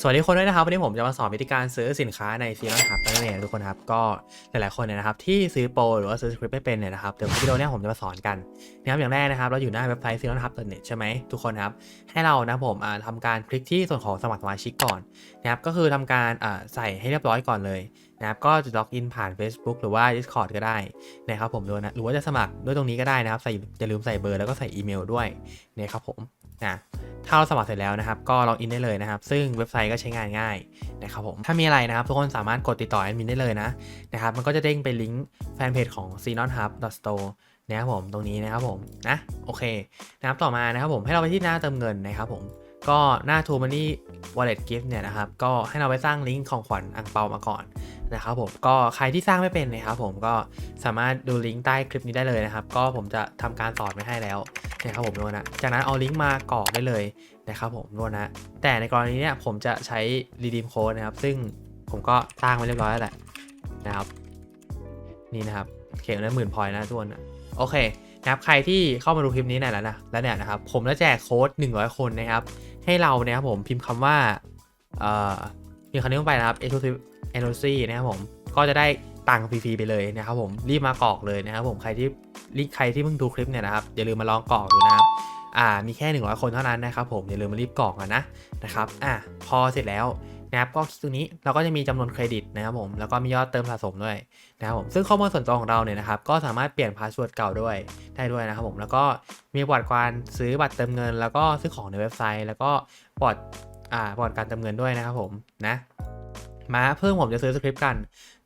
สวัสดีคนด้วยนะครับวันนี้ผมจะมาสอนวิธีการซื้อสินค้าในซีรีส์ครับนั่นเองทุกคนครับก็หลายๆคนเนี่ยนะครับที่ซื้อโปรหรือว่าซื้อสคริปต์ไม่เป็นเนี่ยนะครับเดี๋ยววิดีโอเนี้ผมจะมาสอนกันนะครับอย่างแรกนะครับเราอยู่หน้าเว็บไซต์ s e r o n h u b n e t ใช่ไหมทุกคนครับให้เรานะผมอ่าทำการคลิกที่ส่วนของสมัครสมาชิกก่อนนะครับก็คือทำการอ่าใส่ให้เรียบร้อยก่อนเลยนะครับก็จะล็อกอินผ่าน Facebook หรือว่า Discord ก็ได้นะครับผมด้วยนะหรือว่าจะสมัครด้วยตรงนี้ก็ได้นะครับใส่อย่าลืมใส่เบอร์แล้วก็ใส่อีเมลด้วยนะครับผม นะถ้าเราสมัครเสร็จแล้วนะครับ ก็ล็อกอินได้เลยนะครับ ซึ่งเว็บไซต์ก็ใช้งานง่ายนะครับผม ถ้ามีอะไรนะครับ ทุกคนสามารถกดติดต่อแอดมินได้เลยนะนะครับ มันก็จะเด้งไปลิงก์แฟนเพจของ c n o n Hub Store นะครับผมตรงนี้นะครับผมนะโอเคนะครับต่อมานะครับผมให้เราไปที่หน้าเติมเงินนะครับผม ก็หน้า t o Money Wallet Gift เนี่ยนะครับก็ให้เราไปสร้างลิงก์ของขวัญอังเปามาก่อนนะครับผมก็ใครที่สร้างไม่เป็นนะครับผมก็สามารถดูลิงก์ใต้คลิปนี้ได้เลยนะครับ ก็ผมจะทำการสอนไว้ให้แล้วนะครับผมด้วยนะจากนั้นเอาลิงก์มากรอกได้เลยนะครับผมด้วยนะแต่ในกรณีเนี้ยผมจะใช้ redeem code นะครับ ซึ่งผมก็สร้างไว้เรียบร้อยแล้วแหละนะครับ นี่นะครับเขียนได้หมื่นพอยนะทุกคนนะโอเค นะครับใครที่เข้ามาดูคลิปนี้เนี่ยแล้วนะแล้วเนี่ยนะครับผมจะแจกโค้ด100 คนนะครับ ให้เราเนี่ยครับผมพิมพ์คำว่าเอ่อพิมพ์คำนี้ลงไปนะครับ exclusive anniversary นะครับผมก็จะได้ตังค์ฟรีๆไปเลยนะครับผมรีบมากรอกเลยนะครับผมใครที่รีใครที่เพิ่งดูคลิปเนี่ยนะครับอย่าลืมมาลองกรอกดูนะครับอ่ามีแค่ 100 คนเท่านั้นนะครับผมอย่าลืมมารีบกรอกกันนะนะครับอะพอเสร็จแล้ว นะครับก็ตรงนี้เราก็จะมีจำนวนเครดิตนะครับผมแล้วก็มียอดเติมสะสมด้วยนะครับผมซึ่งข้อมูลส่วนตัวของเราเนี่ยนะครับก็สามารถเปลี่ยนพาสเวิร์ดเก่าด้วยได้ด้วยนะครับผมแล้วก็มีประวัติการซื้อบัตรเติมเงิน แล้วก็ซื้อของในเว็บไซต์ แล้วก็ประวัติอ่าประวัติการเติมเงินด้วยนะครับผมนะมาเพิ่มผมจะซื้อสคริปต์กัน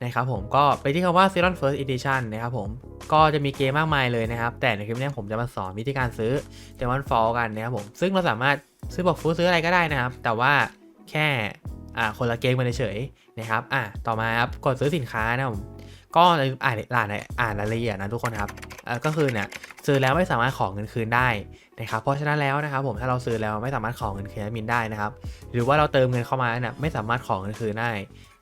นะครับผมก็ไปที่คำว่า z e r o n First Edition นะครับผมก็จะมีเกมมากมายเลยนะครับ แต่ในคลิปนี้ผมจะมาสอนวิธีการซื้อ Demon Fall กันนะครับผมซึ่งเราสามารถซื้อบอกฟูซื้ออะไรก็ได้นะครับ แต่ว่าแค่ อ่าคนละเกมกันเฉยนะครับอะต่อมาครับกดซื้อสินค้านะผมก็อ่านอ่านอ่านรายละเอียดนะทุกคนครับอ่อก็คือเนี่ยซื้อแล้วไม่สามารถของเงินคืนได้นะครับเพราะฉะนั้นแล้วนะครับผมถ้าเราซื้อแล้วไม่สามารถของเงินคืนแอดมินได้นะครับหรือว่าเราเติมเงินเข้ามาเนี่ยไม่สามารถของเงินคืนได้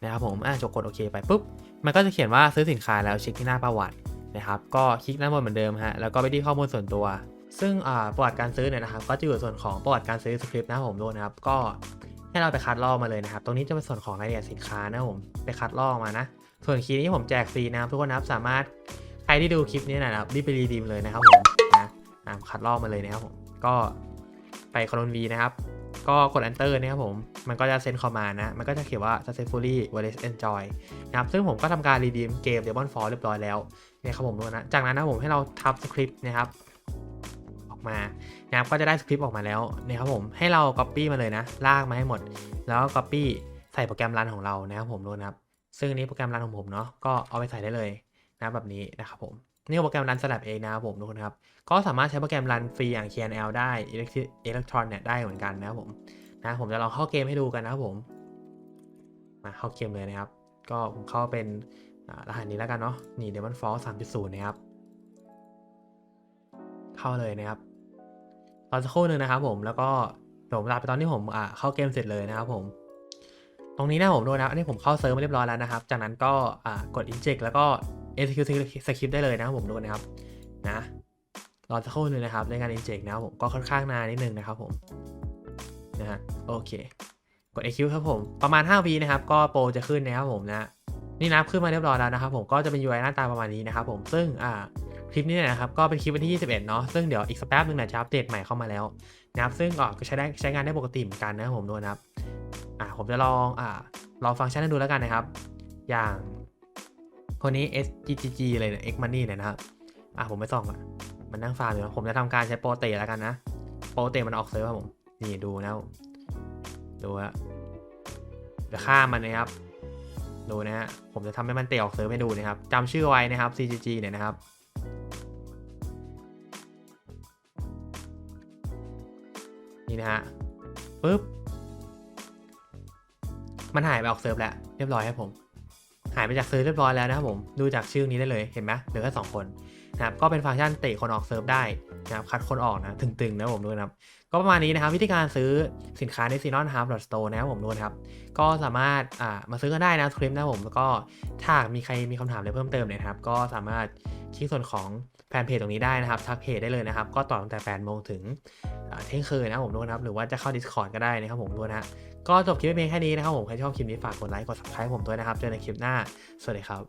นะครับผมอะจกกดโอเคไปปุ๊บมันก็จะเขียนว่าซื้อสินค้าแล้วเช็คที่หน้าประวัตินะครับก็คลิกด้านบนเหมือนเดิมฮะแล้วก็ไปที่ข้อมูลส่วนตัว ซึ่งประวัติการซื้อเนี่ยนะครับก็จะอยู่ส่วนของประวัติการซื้อสคริปต์นะผมด้วยนะครับก็ ให้เราไปคัดลอกมาเลยนะครับ ตรงนี้จะเป็นส่วนของรายละเอียดสินค้านะผม ไปคัดลอกมานะ ส่วนคีย์นี้ผมแจกฟรีนะครับทุกคนนะครับสามารถใครที่ดูคลิปนี้นะครับรีบไปรีดีมเลยนะครับผมนะคัดลอกมาเลยนะครับผม ก็ไปคอนโทรล V นะครับ ก็กด enter นะครับผม มันก็จะเซ็นคอมมานะ มันก็จะเขียนว่า successfully wallet enjoy นะครับ ซึ่งผมก็ทำการ redeem เกม Demon Fall เรียบร้อยแล้วเนี่ยครับผมทุกคนนะ จากนั้นนะผมให้เราทับสคริปต์นะครับ อกมานะครับก็จะได้สคริปต์ออกมาแล้วนะครับผมให้เรา copy มาเลยนะ ลากมาให้หมด แล้วก็ copy ใส่โปรแกรมรันของเรานะครับผมด้วยนะครับ ซึ่งอันนี้โปรแกรมรันของผมเนาะก็เอาไปใส่ได้เลยนะแบบนี้นะครับผมนี่คือโปรแกรมรันสลับเองนะครับผมทุกคนครับ ก็สามารถใช้โปรแกรมรันฟรีอย่าง KNL ได้ Electron เนี่ยได้เหมือนกันนะครับผมนะผมจะลองเข้าเกมให้ดูกันนะครับผมมาเข้าเกมเลยนะครับ ก็ผมเข้าเป็นรหัสนี้แล้วกันเนาะนี่ Demon Fall 3.0นะครับ เข้าเลยนะครับ รอสักครู่หนึ่งนะครับผมแล้วก็ผมลาไปตอนที่ผมอ่าเข้าเกมเสร็จเลยนะครับผม ตรงนี้นะผมดูนะอันนี้ผมเข้าเซิร์ฟมาเรียบร้อยแล้วนะครับ จากนั้นก็อ่ากด inject แล้วก็ execute script ได้เลยนะครับผมดูนะครับนะรอสักครู่หนึงนะครับในการ inject นะครับผมก็ค่อนข้างนานนิดนึงนะครับผมนะฮะโอเคกด EQ ครับผม ประมาณ5วินะครับ ก็โปรจะขึ้นนะครับผมนะ นี่นะขึ้นมาเรียบร้อยแล้วนะครับผมก็จะเป็น UI หน้าตาประมาณนี้นะครับผมซึ่งอ่า คลิปนี้นะครับก็เป็นคลิปวันที่ 21 เนาะซึ่งเดี๋ยวอีกสักแป๊บนึงนี่ยจะอัปเดตใหม่เข้ามาแล้วนะครับซึ่งก็ใช้ได้ใช้งานได้ปกติเหมือนกันนะผมด้วยนะครับอ่าผมจะลองอ่าลองฟังก์ชันให้ดูแล้วกันนะครับ อย่างคนนี้ SGGG เลยเนี่ย X Money เนี่ยนะครับอ่าผมไปส่องอะมันนั่งฟาร์มอยู่นะผมจะทำการใช้โปรเตแล้วกันนะโปรเตมันออกเซิร์ฟครับผมนี่ดูนะครับดูฮะจะฆ่ามันนะครับดูนะฮะผมจะทำให้มันเตะออกเซิร์ฟให้ดูนะครับจำชื่อไว้นะครับ CGG เนี่ยนะครับ นี่นะฮะปึ๊บ มันหายไปออกเซิร์ฟแล้วเรียบร้อยครับผม หายไปจากเซิร์ฟเรียบร้อยแล้วนะครับผม ดูจากชื่อนี้ได้เลยเห็นไหมเหลือแค่สองคนนะครับก็เป็นฟังก์ชันเตะคนออกเซิร์ฟได้นะครับคัดคนออกนะตึงๆนะผมด้วยนะครับก็ประมาณนี้นะครับวิธีการซื้อสินค้าใน s e n o n h u b Store นะครับผมด้วยนะครับก็สามารถอ่ามาซื้อกันได้นะคลิปนะครับผมแล้วก็ถ้ามีใครมีคำถามอะไรเพิ่มเติมเนี่ยนะครับก็สามารถ คลิกส่วนของแฟนเพจตรงนี้ได้นะครับทักเพจได้เลยนะครับ ก็ต่อตั้งแต่8โมงถึงเที่ยงคืนนะผมด้วยนะครับ หรือว่าจะเข้า Discord ก็ได้นะครับผมด้วยนะฮะก็จบคลิปเพียงแค่นี้นะครับผมใครชอบคลิปนี้ฝากกดไลค์กด subscribe ผมด้วยนะครับ เจอกันในคลิปหน้า สวัสดีครับ